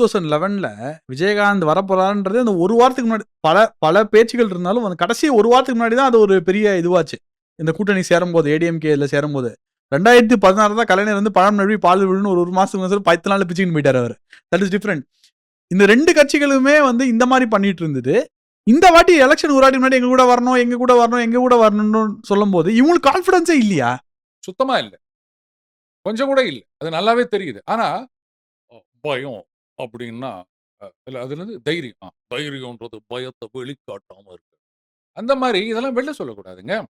Two thousand லெவன்ல விஜயகாந்த் வரப்போறான்றது அந்த ஒரு வாரத்துக்கு முன்னாடி பல பல பேச்சுகள் இருந்தாலும் அந்த கடைசி ஒரு வாரத்துக்கு முன்னாடி தான் அது ஒரு பெரிய இதுவாச்சு. இந்த கூட்டணி சேரும்போது ஏடிஎம்கே இதில் சேரும்போது. ரெண்டாயிரத்தி பதினாறு தான் கலைஞர் வந்து பழம் நழுவி பால் விழுன்னு ஒரு ஒரு மாதத்துக்கு முன்னாடி பத்து நாள் பிச்சுக்கின்னு போயிட்டார் அவர். தட் இஸ் டிஃப்ரெண்ட் இந்த ரெண்டு கட்சிகளுமே வந்து இந்த மாதிரி பண்ணிட்டு இருந்தது இந்த வாட்டி எலெக்ஷன் ஒரு முன்னாடி எங்க கூட வரணும் எங்க கூட வரணும் எங்க கூட வரணும்னு சொல்லும்போது இவங்களுக்கு கான்ஃபிடன்ஸே இல்லையா? சுத்தமா இல்லை. கொஞ்சம் கூட இல்லை. அது நல்லாவே தெரியுது. ஆனா பயம். அப்படின்னா இல்லை அதுலேருந்து தைரியம். ஆ, தைரியம்ன்றது பயத்தை வெளிக்காட்டாம இருக்கு. அந்த மாதிரி இதெல்லாம் வெளில சொல்லக்கூடாதுங்க.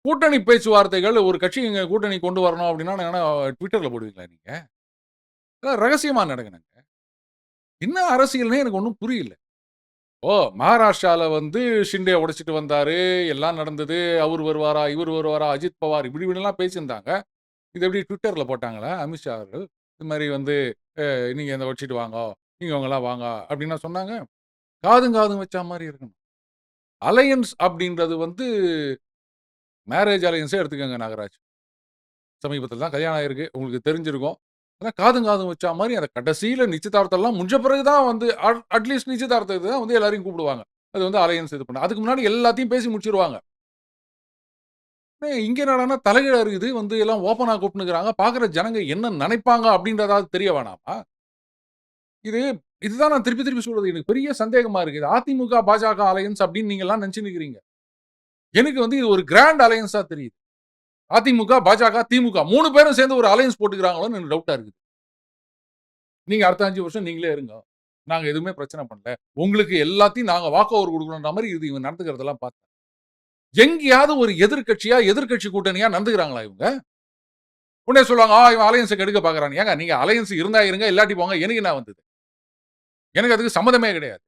கூட்டணி பேச்சுவார்த்தைகள் ஒரு கட்சி இங்க கூட்டணி கொண்டு வரணும் அப்படின்னா நான் ட்விட்டர்ல போடுவீங்களா நீங்க? இதெல்லாம் ரகசியமா நடக்கணுங்க. என்ன அரசியல்னே எனக்கு ஒன்றும் புரியல. ஓ மகாராஷ்டிரால வந்து ஷிண்டே உடைச்சிட்டு வந்தாரு. எல்லாம் நடந்தது. அவர் வருவாரா இவர் வருவாரா அஜித் பவார் இப்படி இப்படிலாம் பேசியிருந்தாங்க. இது எப்படி ட்விட்டர்ல போட்டாங்களா? அமித்ஷா அவர்கள். இது மாதிரி வந்து நீங்கள் இந்த வச்சுட்டு வாங்க நீங்கள் அவங்களாம் வாங்க அப்படின்னா சொன்னாங்க. காதும் காதும் வச்ச மாதிரி இருக்கணும். அலையன்ஸ் அப்படின்றது வந்து மேரேஜ் அலையன்ஸே எடுத்துக்கோங்க நாகராஜ். சமீபத்தில் தான் கல்யாணம் ஆயிருக்கு உங்களுக்கு தெரிஞ்சிருக்கும். ஆனால் காதும் காதும் வச்சா மாதிரி அந்த கடைசியில் நிச்சயதார்த்தம்லாம் முடிஞ்ச பிறகு தான் வந்து அட்லீஸ்ட் நிச்சயதார்த்தத்துக்கு தான் வந்து எல்லாரையும் கூப்பிடுவாங்க. அது வந்து அலையன்ஸ் இது பண்ண அதுக்கு முன்னாடி எல்லாத்தையும் பேசி முடிச்சிருவாங்க. இங்கே என்னடான்னா தலைகீழ இருக்குது வந்து எல்லாம் ஓப்பனாக கூப்பிட்டுக்கிறாங்க பார்க்குற ஜனங்க என்ன நினைப்பாங்க அப்படின்றதாவது தெரிய வேணாமா? இது இதுதான் நான் திருப்பி திருப்பி சொல்றது. எனக்கு பெரிய சந்தேகமா இருக்குது அதிமுக பாஜக அலையன்ஸ் அப்படின்னு நீங்க எல்லாம் நினைச்சு நிக்கிறீங்க எனக்கு வந்து இது ஒரு கிராண்ட் அலையன்ஸா தெரியுது. அதிமுக பாஜக திமுக மூணு பேரும் சேர்ந்து ஒரு அலையன்ஸ் போட்டுக்கிறாங்களோன்னு எனக்கு டவுட்டா இருக்குது. நீங்க அடுத்த அஞ்சு வருஷம் நீங்களே இருங்க. நாங்க எதுவுமே பிரச்சனை பண்ணல. உங்களுக்கு எல்லாத்தையும் நாங்க வாக்கு ஓவர் கொடுக்கணுன்ற மாதிரி இது இவங்க நடத்துக்கிறதெல்லாம் பார்த்தேன். எங்கேயாவது ஒரு எதிர்கட்சியா எதிர்க்கட்சி கூட்டணியா நடந்துக்கிறாங்களா இவங்க? உடனே சொல்லுவாங்க ஆ இவன் அலையன்ஸை கெடுக்க பாக்குறான் ஏங்க நீங்க அலையன்ஸ் இருந்தா இருங்க இல்லாட்டி போங்க. எனக்கு என்ன வந்தது? எனக்கு அதுக்கு சம்மதமே கிடையாது.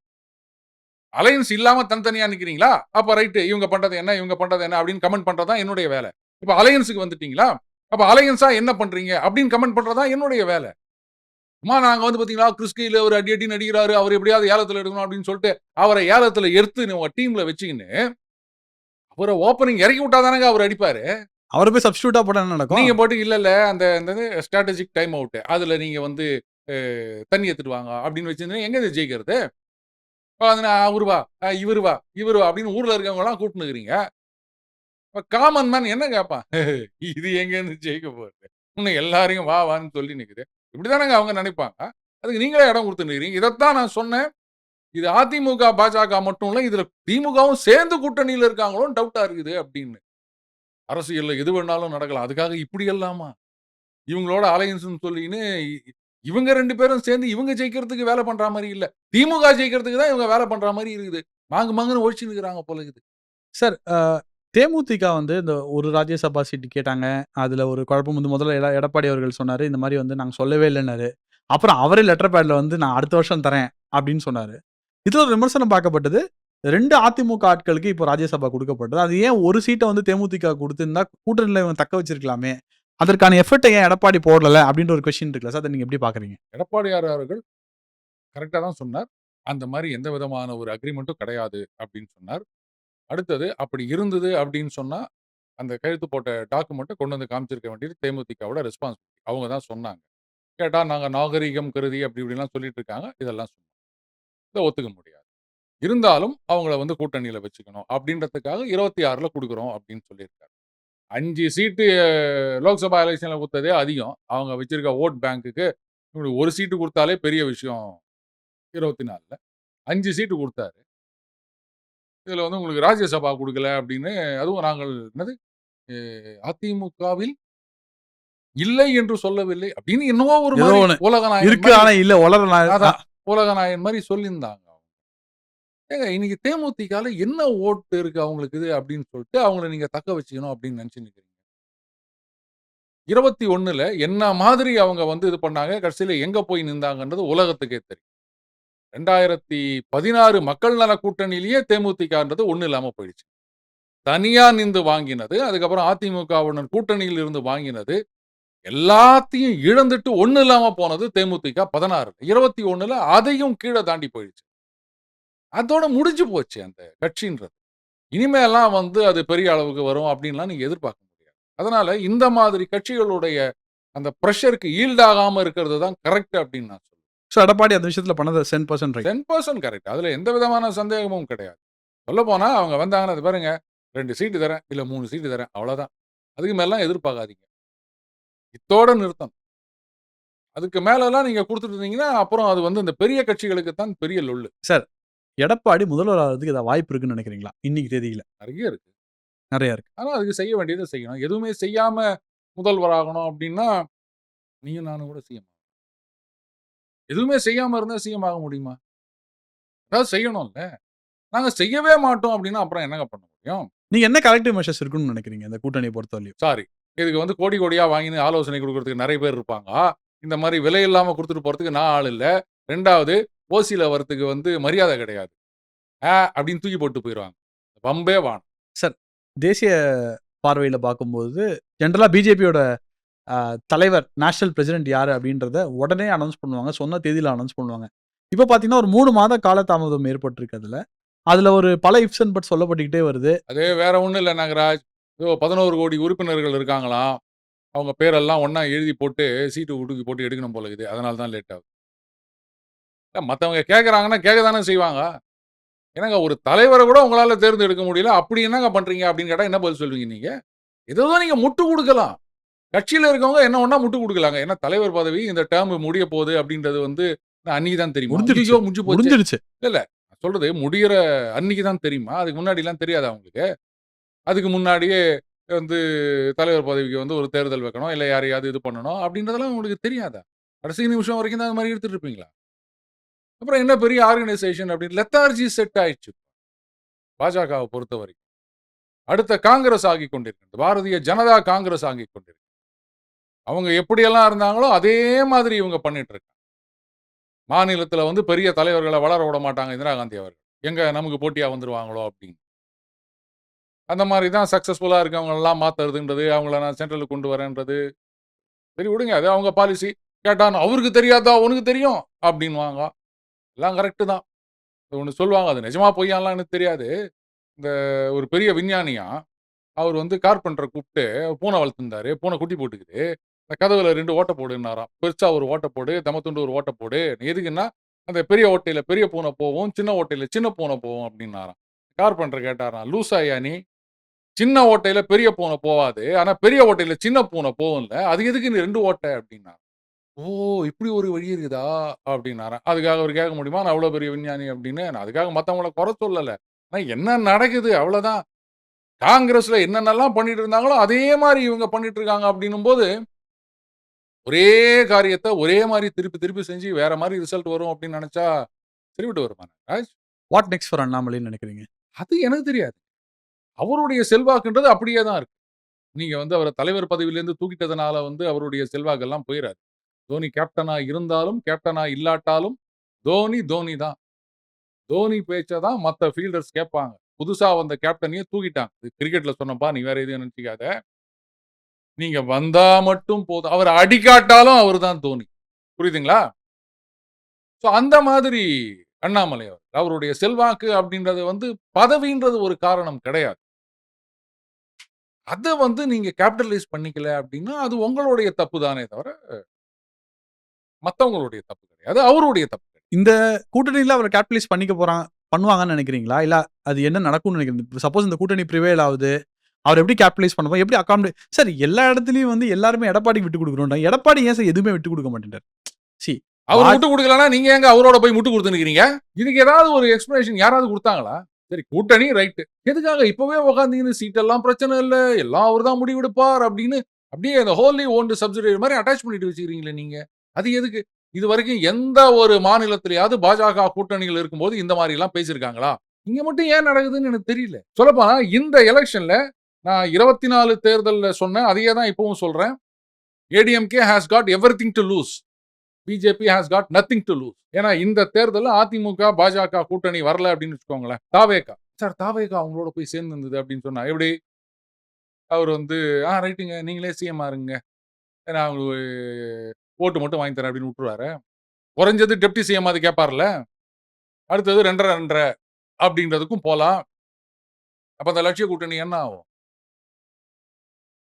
அலையன்ஸ் இல்லாம தனித்தனியா நிக்கிறீங்களா? அப்ப ரைட்டு இவங்க பண்றது என்ன இவங்க பண்றது என்ன அப்படின்னு கமெண்ட் பண்றதா என்னுடைய வேலை. இப்ப அலையன்ஸுக்கு வந்துட்டீங்களா? அப்ப அலையன்ஸா என்ன பண்றீங்க அப்படின்னு கமெண்ட் பண்றதா என்னுடைய வேலை. அம்மா நாங்க வந்து பாத்தீங்களா கிறிஸ்கையில் ஒரு அடி அடி நடிக்கிறாரு அவர் எப்படியாவது ஏலத்துல எடுக்கணும் அப்படின்னு சொல்லிட்டு அவரை ஏலத்துல எடுத்து உங்க டீம்ல வச்சுக்கின்னு அவரை ஓப்பனிங் இறக்கி விட்டாதானங்க அவர் அடிப்பாரு? அவரை போய் சப்ஸ்டியூட்டா போட்டா என்ன நடக்கும்? நீங்க போட்டு இல்ல இல்ல அந்த அந்த ஸ்ட்ராட்டஜிக் டைம் அவுட் அதுல நீங்க வந்து தண்ணி எடுத்துட்டு வாங்க. அப்படின்னு வச்சிருந்தீங்க எங்க இது ஜெயிக்கிறது? அப்ப அது நான் அவரு வா அஹ், இவரு வா இவரு வா அப்படின்னு ஊர்ல இருக்கவங்க எல்லாம் கூப்பிட்டுக்கிறீங்க இப்ப காமன் மேன் என்ன கேட்பான் இது எங்க இருந்து ஜெயிக்க போகுது? இன்னும் எல்லாரையும் வா வான்னு சொல்லி நிக்குது. இப்படிதானங்க அவங்க நினைப்பாங்க. அதுக்கு நீங்களே இடம் கொடுத்து நிக்கிறீங்க இதைத்தான் நான் சொன்னேன். இது அதிமுக பாஜக மட்டும் இல்லை இதில் திமுகவும் சேர்ந்து கூட்டணியில் இருக்காங்களோ டவுட்டாக இருக்குது அப்படின்னு. அரசியலில் எது வேணாலும் நடக்கலாம். அதுக்காக இப்படி எல்லாமா? இவங்களோட அலையன்ஸ்னு சொல்லின்னு இவங்க ரெண்டு பேரும் சேர்ந்து இவங்க ஜெயிக்கிறதுக்கு வேலை பண்ணுற மாதிரி இல்லை. திமுக ஜெயிக்கிறதுக்கு தான் இவங்க வேலை பண்ணுற மாதிரி இருக்குது. மாங்கு மாங்குன்னு ஒழிச்சு நிக்கிறாங்க போல இருக்குது. சார் தேமுதிக வந்து இந்த ஒரு ராஜ்யசபா சீட்டு கேட்டாங்க. அதில் ஒரு குழப்பம் வந்து முதல்ல எட எடப்பாடி அவர்கள் சொன்னார். இந்த மாதிரி வந்து நாங்கள் சொல்லவே இல்லைன்னாரு. அப்புறம் அவரே லெட்டர் பேடில் வந்து நான் அடுத்த வருஷம் தரேன் அப்படின்னு சொன்னார். இதில் ஒரு விமர்சனம் பார்க்கப்பட்டது. ரெண்டு அதிமுக ஆட்களுக்கு இப்போ ராஜ்யசபா கொடுக்கப்பட்டது. அது ஏன் ஒரு சீட்டை வந்து தேமுதிக கொடுத்துருந்தா கூட்டணியில் இவங்க தக்க வச்சிருக்கலாமே? அதற்கான எஃபர்ட்டை ஏன் எடப்பாடி போடல அப்படின்ற ஒரு கொஸ்டின் இருக்குல்ல சார் அதை நீங்கள் எப்படி பார்க்குறீங்க? எடப்பாடியார் அவர்கள் கரெக்டாக தான் சொன்னார். அந்த மாதிரி எந்த விதமான ஒரு அக்ரிமெண்ட்டும் கிடையாது அப்படின்னு சொன்னார். அடுத்தது அப்படி இருந்தது அப்படின்னு சொன்னால் அந்த கையெழுத்து போட்ட டாக்குமெண்ட்டை கொண்டு வந்து காமிச்சிருக்க வேண்டியது தேமுதிகவோட ரெஸ்பான்சிபிலிட்டி அவங்க தான் சொன்னாங்க. கேட்டால் நாங்கள் நாகரிகம் கருதி அப்படி இப்படிலாம் சொல்லிட்டு இருக்காங்க. இதெல்லாம் சொன்னோம் இதை ஒத்துக்க முடியாது. இருந்தாலும் அவங்கள வந்து கூட்டணியில வச்சுக்கணும். அப்படின்றதுக்காக இருபத்தி ஆறுல கொடுக்குறோம் அப்படின்னு சொல்லியிருக்காரு. அஞ்சு சீட்டு லோக்சபா எலெக்ஷன்ல கொடுத்ததே அதிகம். அவங்க வச்சிருக்க ஓட் பேங்க்குக்கு ஒரு சீட்டு கொடுத்தாலே பெரிய விஷயம் இருபத்தி நாலுல. அஞ்சு சீட்டு கொடுத்தாரு. இதுல வந்து உங்களுக்கு ராஜ்யசபா கொடுக்கல அப்படின்னு அதுவும் நாங்கள் என்னது? அதிமுகவில் இல்லை என்று சொல்லவில்லை அப்படின்னு என்னவோ ஒரு உலகநாயகன் இருக்கு ஆனா இல்ல வளர உலகநாயன் மாதிரி சொல்லியிருந்தாங்க அவங்க. ஏங்க இன்னைக்கு தேமுதிகால என்ன ஓட்டு இருக்கு அவங்களுக்கு இது அப்படின்னு சொல்லிட்டு அவங்கள நீங்க தக்க வச்சுக்கணும் அப்படின்னு நினைச்சு நிக்கிறீங்க. இருபத்தி ஒண்ணுல என்ன மாதிரி அவங்க வந்து இது பண்ணாங்க? கடைசியில எங்க போய் நின்றாங்கன்றது உலகத்துக்கே தெரியும். ரெண்டாயிரத்தி பதினாறு மக்கள் நல கூட்டணியிலேயே தேமுதிகன்றது ஒண்ணு இல்லாம போயிடுச்சு. தனியா நின்று வாங்கினது அதுக்கப்புறம் அதிமுகவுடன் கூட்டணியில் இருந்து வாங்கினது எல்லாத்தையும் இழந்துட்டு ஒண்ணு இல்லாம போனது தேமுதிக பதினாறு இருபத்தி ஒண்ணுல அதையும் கீழே தாண்டி போயிடுச்சு. அதோட முடிஞ்சு போச்சு அந்த கட்சின்றது. இனிமேலாம் வந்து அது பெரிய அளவுக்கு வரும் அப்படின்லாம் நீங்க எதிர்பார்க்க முடியாது. அதனால இந்த மாதிரி கட்சிகளுடைய அந்த ப்ரெஷருக்கு ஈல்டாகாம இருக்கிறது தான் கரெக்ட் அப்படின்னு நான் சொல்லுவேன் ஸோ எடப்பாடி அந்த விஷயத்துல பண்ணது cent percent ten percent correct அதுல எந்த விதமான சந்தேகமும் கிடையாது. சொல்ல போனா அவங்க வந்தாங்கன்னா அது பாருங்க ரெண்டு சீட்டு தரேன் இல்ல மூணு சீட்டு தரேன் அவ்வளவுதான். அதுக்கு மேலாம் எதிர்பார்க்காதீங்க. இத்தோட நிறுத்தம் அதுக்கு மேலலாம் நீங்க கொடுத்துட்டு இருந்தீங்கன்னா அப்புறம் அது வந்து இந்த பெரிய கட்சிகளுக்கு தான் பெரிய லொல்லு. எடப்பாடி முதல்வர் ஆகிறதுக்கு ஏதாவது வாய்ப்பு இருக்குன்னு நினைக்கிறீங்களா? இன்னைக்கு தேதியில? நிறைய இருக்கு. நிறைய இருக்கு. ஆனா அதுக்கு செய்ய வேண்டியதை செய்யணும். எதுவுமே செய்யாம முதல்வர் ஆகணும் அப்படின்னா நீயும் நானும் கூட சிஎம் எதுவுமே செய்யாம இருந்தா சிஎம் ஆக முடியுமா? அதாவது செய்யணும்ல. நாங்க செய்யவே மாட்டோம் அப்படின்னா அப்புறம் என்னங்க பண்ண முடியும்? நீங்க என்ன கலெக்டிவ் மெஷர்ஸ் இருக்குன்னு நினைக்கிறீங்க இந்த கூட்டணியை பொறுத்தவரையும் சாரி இதுக்கு வந்து கோடி கோடியா வாங்கின்னு ஆலோசனை கொடுக்கறதுக்கு நிறைய பேர் இருப்பாங்க. இந்த மாதிரி விலை இல்லாம கொடுத்துட்டு போறதுக்கு நான் ஆள் இல்ல. ரெண்டாவது ஓசியில வரத்துக்கு வந்து மரியாதை கிடையாது. ஆ அப்படின்னு தூக்கி போட்டு போயிடுவாங்க பம்பே வாணும் தேசிய பார்வையில் பார்க்கும்போது ஜென்ரலாக பிஜேபியோட தலைவர் நேஷனல் பிரசிடென்ட் யார் அப்படின்றத உடனே அனௌன்ஸ் பண்ணுவாங்க. சொன்ன தேதியில் அனௌன்ஸ் பண்ணுவாங்க. இப்போ பார்த்தீங்கன்னா ஒரு மூணு மாத காலதாமதம் ஏற்பட்டிருக்கு அதில். அதில் ஒரு பல இப்ஸ் அண்ட் பட் சொல்லப்பட்டுக்கிட்டே வருது. அதே வேற ஒண்ணும் இல்லை நாகராஜ். இதோ பதினோரு கோடி உறுப்பினர்கள் இருக்காங்களாம் அவங்க பேரெல்லாம் ஒண்ணா எழுதி போட்டு சீட்டு உடுக்கி போட்டு எடுக்கணும் போல இருக்குது. அதனால தான் லேட் ஆகுது. இல்ல, மத்தவங்க கேட்குறாங்கன்னா கேட்க தானே செய்வாங்க. என்னங்க ஒரு தலைவரை கூட உங்களால தேர்ந்தெடுக்க முடியல. அப்படி என்னங்க பண்றீங்க? அப்படின்னு கேட்டா என்ன பதில் சொல்வீங்க நீங்க? ஏதோ நீங்க முட்டு கொடுக்கலாம். கட்சியில இருக்கவங்க என்ன ஒண்ணா முட்டு கொடுக்கலாங்க. ஏன்னா தலைவர் பதவி இந்த டேர்ம் முடிய போகுது அப்படின்றது வந்து அன்னைக்கு தான் தெரியும்? முடிஞ்சிருச்சு. முடிஞ்சு போச்சு. முடிஞ்சிடுச்சு. நான் சொல்றது முடியிற அன்னைக்கு தான் தெரியுமா? அதுக்கு முன்னாடி எல்லாம் தெரியாதா உங்களுக்கு? அதுக்கு முன்னாடியே வந்து தலைவர் பதவிக்கு வந்து ஒரு தேர்தல் வைக்கணும் இல்லை யாரையாவது இது பண்ணணும் அப்படின்றதெல்லாம் உங்களுக்கு தெரியாதா? கடைசி நிமிஷம் வரைக்கும் தான் அது மாதிரி எடுத்துட்டு இருப்பீங்களா? அப்புறம் என்ன பெரிய ஆர்கனைசேஷன் அப்படின்னு லெத்தார்ஜி செட் ஆயிடுச்சு. பாஜகவை பொறுத்த வரைக்கும் அடுத்த காங்கிரஸ் ஆகி கொண்டிருக்கிறது. பாரதிய ஜனதா காங்கிரஸ் ஆகி கொண்டிருக்கு. அவங்க எப்படியெல்லாம் இருந்தாங்களோ அதே மாதிரி இவங்க பண்ணிட்டு இருக்காங்க. மாநிலத்தில் வந்து பெரிய தலைவர்களை வளர விட மாட்டாங்க இந்திரா காந்தி அவர்கள். எங்க நமக்கு போட்டியாக வந்துருவாங்களோ அப்படின்னு. அந்த மாதிரி தான் சக்ஸஸ்ஃபுல்லாக இருக்கவங்க மாற்றுறதுன்றது மாத்துறதுன்றது அவங்கள நான் சென்ட்ரலுக்கு கொண்டு வரேன்றது. சரி விடுங்க. அது அவங்க பாலிசி கேட்டான் அவருக்கு தெரியாதா? உனக்கு தெரியும்? அப்படின்வாங்க எல்லாம் கரெக்டு தான். ஒன்று சொல்லுவாங்க அது நிஜமா பொய்யாலாம் எனக்கு தெரியாது. இந்த ஒரு பெரிய விஞ்ஞானியா அவர் வந்து கார்பெண்டரை கூப்பிட்டு பூனை வளர்த்துருந்தாரு. பூனை குட்டி போட்டுக்குது. அந்த கதவுல ரெண்டு ஓட்டை போடுன்னாராம். பெருசா ஒரு ஓட்டை போடு தமத்துண்டு ஒரு ஓட்டை போடு. எதுக்குன்னா அந்த பெரிய ஓட்டையில பெரிய பூனை போகும் சின்ன ஓட்டையில சின்ன பூனை போகும் அப்படின்னாராம். கார்பெண்டர் கேட்டாராம் லூசாயா நீ? சின்ன ஓட்டையில பெரிய பூனை போவாது. ஆனா பெரிய ஓட்டையில சின்ன பூனை போகும்ல. அது எதுக்கு நீ ரெண்டு ஓட்டை அப்படின்னா? ஓ இப்படி ஒரு வழி இருக்குதா? அப்படின்னாராம். அதுக்காக அவர் கேட்க முடியுமா? நான் அவ்வளவு பெரிய விஞ்ஞானி அப்படின்னு. நான் அதுக்காக மத்தவங்கள குறை சொல்லல. ஆனா என்ன நடக்குது? அவ்வளவுதான். காங்கிரஸ்ல என்னென்னலாம் பண்ணிட்டு இருந்தாங்களோ அதே மாதிரி இவங்க பண்ணிட்டு இருக்காங்க அப்படின்னும் போது ஒரே காரியத்தை ஒரே மாதிரி திருப்பி திருப்பி செஞ்சு வேற மாதிரி ரிசல்ட் வரும் அப்படின்னு நினைச்சா சரிவிட்டு வருமா ராஜ் வாட் நெக்ஸ்ட் ஃபார் அண்ணாமலைன்னு நினைக்கிறீங்க? அது எனக்கு தெரியாது. அவருடைய செல்வாக்குன்றது அப்படியே தான் இருக்கு. நீங்க வந்து அவரை தலைவர் பதவியிலேருந்து தூக்கிட்டதுனால வந்து அவருடைய செல்வாக்கெல்லாம் போயிடாது தோனி கேப்டனா இருந்தாலும் கேப்டனா இல்லாட்டாலும் தோனி தோனி தான். தோனி பேச்சை தான் மற்ற ஃபீல்டர்ஸ் கேட்பாங்க. புதுசா வந்த கேப்டனையே தூக்கிட்டாங்க. இது கிரிக்கெட்ல சொன்னப்பா நீ வேற எதுவும் நினச்சிக்காத. நீங்க வந்தா மட்டும் போதும். அவர் அடிக்காட்டாலும் அவர் தான் தோனி. புரியுதுங்களா? ஸோ அந்த மாதிரி அண்ணாமலை அவர் அவருடைய செல்வாக்கு அப்படின்றது வந்து பதவின்றது ஒரு காரணம் கிடையாது. அதை வந்து நீங்க கேபிட்டலைஸ் பண்ணிக்கல அப்படின்னா அது உங்களுடைய தப்பு தானே தவிர மத்தவங்களுடைய தப்பு கிடையாது. அவருடைய தப்பு இந்த கூட்டணியில அவர் கேபிட்டலைஸ் பண்ணிக்க போறாங்க பண்ணுவாங்கன்னு நினைக்கிறீங்களா? இல்ல அது என்ன நடக்கும்னு நினைக்கிறீங்க? சப்போஸ் இந்த கூட்டணி ப்ரிவேல் ஆகுது அவர் எப்படி கேபிட்டலைஸ் பண்ணுவோம் எப்படி அகாமடேட் சார் எல்லா இடத்துலயும் வந்து எல்லாருமே எடப்பாடிக்கு விட்டு கொடுக்குறோம் எடப்பாடி ஏன் சார் எதுவுமே விட்டு கொடுக்க மாட்டேன்றார் சி அவர் வா- முட்டு கொடுக்கலன்னா நீங்க எங்க அவரோட போய் முட்டு கொடுத்துருக்கீங்க இதுக்கு ஏதாவது ஒரு எக்ஸ்பிளனேஷன் யாராவது கொடுத்தாங்களா? சரி கூட்டணி ரைட்டு எதுக்காக? இப்பவே உக்காந்தீங்கன்னு சீட்டெல்லாம் பிரச்சனை இல்லை. எல்லாம் அவர் தான் முடிவெடுப்பார் அப்படின்னு அப்படியே அந்த ஹோலி ஓன்டு சப்சிடரி மாதிரி அட்டாச் பண்ணிட்டு வச்சுக்கிறீங்களே நீங்க. அது எதுக்கு? இது வரைக்கும் எந்த ஒரு மாநிலத்திலேயாவது பாஜக கூட்டணிகள் இருக்கும்போது இந்த மாதிரி எல்லாம் பேசியிருக்காங்களா? இங்க மட்டும் ஏன் நடக்குதுன்னு எனக்கு தெரியல. சொல்லப்போனா இந்த எலெக்ஷன்ல நான் இருபத்தி நாலு தேர்தலில் சொன்னேன் அதையே தான் இப்பவும் சொல்றேன். ADMK has got everything to lose BJP has got nothing to lose ஏன்னா இந்த தேர்தலில் அதிமுக பாஜக கூட்டணி வரல அப்படின்னு வச்சுக்கோங்களேன். தாவேகா. சார் தாவேகா அவங்களோட போய் சேர்ந்து இருந்தது அப்படின்னு சொன்னா எப்படி? அவர் வந்து ஆ ரைட்டுங்க. நீங்களே சிஎம் இருங்க. ஏன்னா அவங்களுக்கு ஓட்டு மட்டும் வாங்கி தரேன் அப்படின்னு விட்டுருவாரு. குறைஞ்சது டெப்டி சிஎம் அது கேட்பார்ல அடுத்தது ரெண்டரை ரெண்டரை அப்படின்றதுக்கும் போகலாம் அப்போ அந்த லட்சிய கூட்டணி என்ன ஆகும்?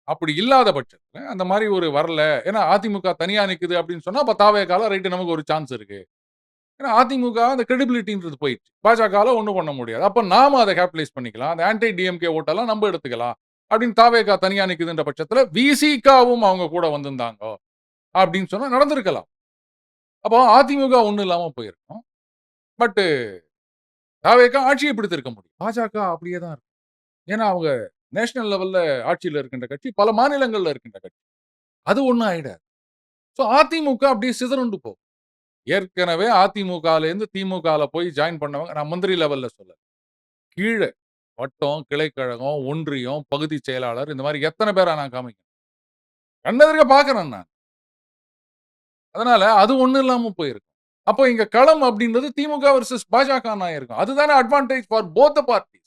அப்படி இல்லாத பட்சத்தில் அந்த மாதிரி ஒரு வரல. ஏன்னா அதிமுக தனியாக நிற்குது அப்படின்னு சொன்னால் அப்போ தாவே காலம் ரைட்டு நமக்கு ஒரு சான்ஸ் இருக்கு. ஏன்னா அதிமுக அந்த கிரெடிபிலிட்டின்றது போயிடுச்சு. பாஜகவில் ஒன்றும் பண்ண முடியாது. அப்போ நாம அதை கேபிடலைஸ் பண்ணிக்கலாம். அந்த ஆன்டி டிஎம்கே ஓட்டெல்லாம் நம்ம எடுத்துக்கலாம். அப்படின்னு தாவேகா தனியாக நிற்குதுன்ற பட்சத்தில் விசிகாவும் அவங்க கூட வந்திருந்தாங்க. அப்படின்னு சொன்னால் நடந்திருக்கலாம். அப்போ அதிமுக ஒன்றும் இல்லாமல் போயிருக்கோம். பட்டு தாவேகா ஆட்சியை பிடித்திருக்க முடியும். பாஜக அப்படியே தான் இருக்கும். ஏன்னா அவங்க நேஷனல் லெவல்ல ஆட்சியில் இருக்கின்ற கட்சி பல மாநிலங்கள்ல இருக்கின்ற கட்சி. அது ஒன்றும் ஆகிடாது ஸோ அதிமுக அப்படியே சிதறுண்டு போகும். ஏற்கனவே அதிமுகலேருந்து இருந்து போய் ஜாயின் பண்ணவங்க நான் மந்திரி லெவல்ல சொல்ல கீழே வட்டம் கிளைக்கழகம் ஒன்றியம் பகுதி செயலாளர் இந்த மாதிரி எத்தனை பேரா நான் காமிக்கிறேன் கண்ணெதிர்க்க பாக்குறேன் நான். அதனால அது ஒண்ணும் இல்லாம போயிருக்கும். அப்போ இங்க களம் அப்படின்றது திமுக வர்சஸ் பாஜக இருக்கும். அதுதானே அட்வான்டேஜ் ஃபார் போத் பார்ட்டி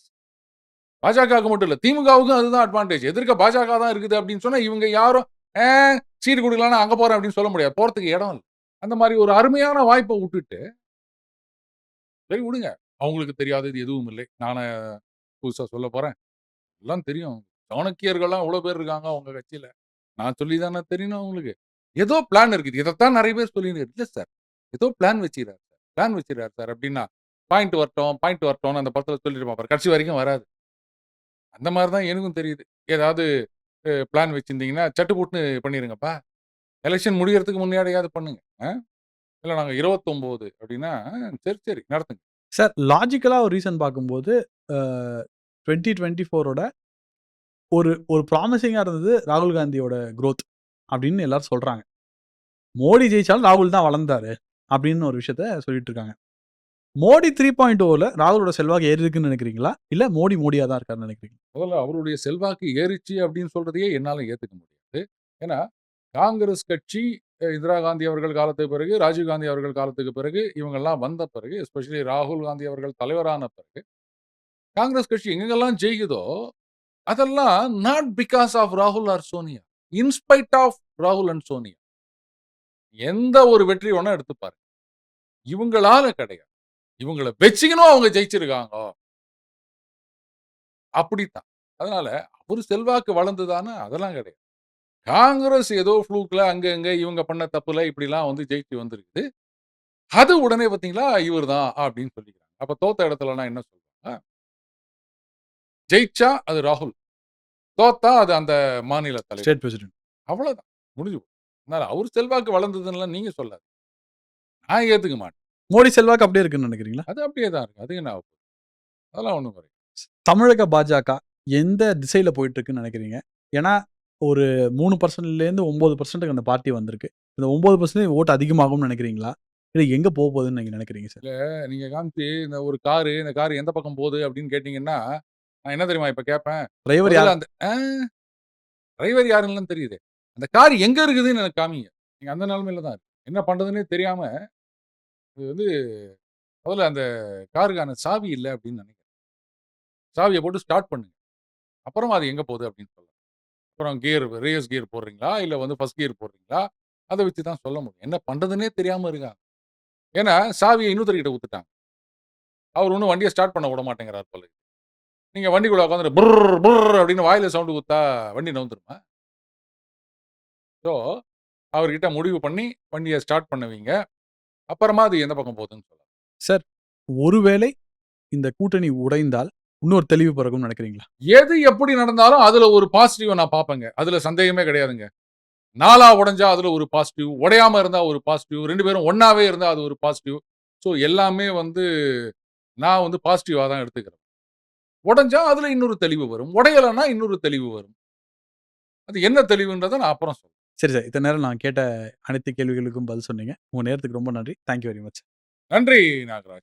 பாஜகவுக்கு மட்டும் இல்லை திமுகவுக்கும் அதுதான் அட்வான்டேஜ் எதிர்க்க பாஜக தான் இருக்குது அப்படின்னு சொன்னா இவங்க யாரும் "ஏ, சீட்டு கொடுக்கலான்னு அங்க போறேன் அப்படின்னு சொல்ல முடியாது. போறதுக்கு இடம் இல்லை. அந்த மாதிரி ஒரு அருமையான வாய்ப்பை விட்டுட்டு சரி விடுங்க. அவங்களுக்கு தெரியாதது எதுவும் இல்லை. நான் புதுசா சொல்ல போறேன். எல்லாம் தெரியும். சாணக்கியர்கள்லாம் இவ்வளோ பேர் இருக்காங்க அவங்க கட்சியில. நான் சொல்லி தானே தெரியணும் அவங்களுக்கு ஏதோ பிளான் இருக்குது. இதைத்தான் நிறைய பேர் சொல்லிட்டு இல்லை சார். ஏதோ பிளான் வச்சுக்கிறார் சார். பிளான் வச்சுக்கிறார் சார். அப்படின்னா பாயிண்ட் வரட்டும் பாயிண்ட் வரட்டும்னு அந்த படத்தில் சொல்லிட்டு பார்ப்பாரு கடைசி வரைக்கும் வராது. அந்த மாதிரி தான் எனக்கும் தெரியுது. ஏதாவது பிளான் வச்சிருந்தீங்கன்னா சட்டு போட்டுன்னு பண்ணிருங்கப்பா. எலெக்ஷன் முடியறதுக்கு முன்னாடியாவது பண்ணுங்க. ஆ? இல்ல நாங்க இருபத்தொன்பது அப்படின்னா சரி சரி நடத்துங்க. சார் லாஜிக்கலா ஒரு ரீசன் பார்க்கும்போது டுவெண்ட்டி டுவெண்ட்டி ஃபோரோட ஒரு ஒரு ப்ராமிசிங்காக இருந்தது ராகுல் காந்தியோட க்ரோத் அப்படின்னு எல்லாரும் சொல்றாங்க. மோடி ஜெயிச்சாலும் ராகுல் தான் வளர்ந்தாரு அப்படின்னு ஒரு விஷயத்த சொல்லிட்டு இருக்காங்க. மோடி த்ரீ பாயிண்ட் ஓவில் ராகுலோட செல்வாக்கு ஏறி இருக்குன்னு நினைக்கிறீங்களா? இல்லை மோடி மோடியாக தான் இருக்காருன்னு நினைக்கிறீங்க முதல்ல அவருடைய செல்வாக்கு ஏறிச்சு அப்படின்னு சொல்றதையே என்னால் ஏற்றுக்க முடியாது. ஏன்னா காங்கிரஸ் கட்சி இந்திரா காந்தி அவர்கள் காலத்துக்கு பிறகு ராஜீவ் காந்தி அவர்கள் காலத்துக்கு பிறகு இவங்கெல்லாம் வந்த பிறகு எஸ்பெஷலி ராகுல் காந்தி அவர்கள் தலைவரான பிறகு காங்கிரஸ் கட்சி எங்கெங்கெல்லாம் ஜெயிக்குதோ அதெல்லாம் நாட் பிகாஸ் ஆஃப் ராகுல் ஆர் சோனியா. இன்ஸ்பைட் ஆஃப் ராகுல் அண்ட் சோனியா. எந்த ஒரு வெற்றி வேணா எடுத்துப்பாரு இவங்களால கிடையாது. இவங்களை வச்சுக்கணும் அவங்க ஜெயிச்சிருக்காங்க? அப்படித்தான். அதனால அவரு செல்வாக்கு வளர்ந்துதானே அதெல்லாம் கிடையாது. காங்கிரஸ் ஏதோ ஃப்ளூக்ல அங்க அங்க இவங்க பண்ண தப்புல இப்படிலாம் வந்து ஜெயிச்சு வந்திருக்குது. அது உடனே பாத்தீங்களா இவர் தான் அப்படின்னு சொல்லிக்கிறாங்க. அப்ப தோத்த இடத்துலலாம் என்ன சொல்றாங்க? ஜெயிச்சா அது ராகுல். தோத்தா அது அந்த மாநில தலைவர். State president. அவ்வளவுதான். முடிஞ்சு. அதனால அவர் செல்வாக்கு வளர்ந்ததுன்னு நீங்க சொல்லாது நான் ஏத்துக்க மாட்டேன். மோடி செல்வாக்கு அப்படியே இருக்குன்னு நினைக்கிறீங்களா? அது அப்படியே தான் இருக்கு. அது என்ன? அதெல்லாம் ஒண்ணும் குறையாது. தமிழக பாஜக எந்த திசையில் போயிட்டு இருக்குன்னு நினைக்கிறீங்க? ஏன்னா ஒரு மூணு பர்சன்ட்லேருந்து ஒம்பது பர்சன்ட்டுக்கு அந்த பார்ட்டி வந்திருக்கு. இந்த ஒம்பது பர்சன்ட் ஓட்டு அதிகமாகும்னு நினைக்கிறீங்களா? இல்லை எங்கே போக போகுதுன்னு நீங்கள் நினைக்கிறீங்க சார்? நீங்க காமிச்சு இந்த ஒரு காரு இந்த கார் எந்த பக்கம் போகுது அப்படின்னு கேட்டீங்கன்னா நான் என்ன தெரியுமா இப்ப கேட்பேன் டிரைவர் யார்? அந்த டிரைவர் யாருன்னு தெரியுது. அந்த கார் எங்க இருக்குதுன்னு எனக்கு காமிங்க. நீங்க அந்த நிலைமையில தான் இருக்கு. என்ன பண்றதுன்னே தெரியாம இது வந்து முதல்ல அந்த காருக்கான சாவி இல்லை அப்படின்னு நினைக்கிறேன். சாவியை போட்டு ஸ்டார்ட் பண்ணுங்க. அப்புறம் அது எங்கே போகுது அப்படின்னு சொல்லலாம். அப்புறம் கியர் ரேஸ் கியர் போடுறீங்களா? இல்லை வந்து ஃபஸ்ட் கியர் போடுறீங்களா? அதை வச்சு தான் சொல்ல முடியும். என்ன பண்ணுறதுனே தெரியாமல் இருக்காங்க. ஏன்னா சாவியை இன்னொருத்தர்கிட்ட ஊத்துட்டாங்க அவர் ஒன்றும் வண்டியை ஸ்டார்ட் பண்ண விட மாட்டேங்கிறார் போல நீங்கள் வண்டிக்குள்ள உட்காந்துட்டு புர் புர் அப்படின்னு வாயில் சவுண்டு குத்தா வண்டி நவுந்துருமா? ஸோ அவர்கிட்ட முடிவு பண்ணி வண்டியை ஸ்டார்ட் பண்ணுவீங்க. அப்புறமா அது எந்த பக்கம் போகுதுன்னு சொல்லலாம். ஒருவேளை இந்த கூட்டணி உடைந்தால் இன்னொரு தெளிவு பிறகும்னு நினைக்கிறீங்களா? எது எப்படி நடந்தாலும் அதுல ஒரு பாசிட்டிவ் நான் பார்ப்பேங்க. அதுல சந்தேகமே கிடையாதுங்க. நாலா உடைஞ்சா அதுல ஒரு பாசிட்டிவ் உடையாம இருந்தா ஒரு பாசிட்டிவ் ரெண்டு பேரும் ஒண்ணாவே இருந்தா அது ஒரு பாசிட்டிவ் ஸோ எல்லாமே வந்து நான் வந்து பாசிட்டிவா தான் எடுத்துக்கிறேன். உடைஞ்சா அதுல இன்னொரு தெளிவு வரும். உடையலைன்னா இன்னொரு தெளிவு வரும். அது என்ன தெளிவுன்றதை நான் அப்புறம் சொல்றேன். சரி சார். இத்தனை நேரம் நான் கேட்ட அனைத்து கேள்விகளுக்கும் பதில் சொன்னீங்க. உங்கள் நேரத்துக்கு ரொம்ப நன்றி. தேங்க்யூ வெரி மச் நன்றி நாகராஜ்.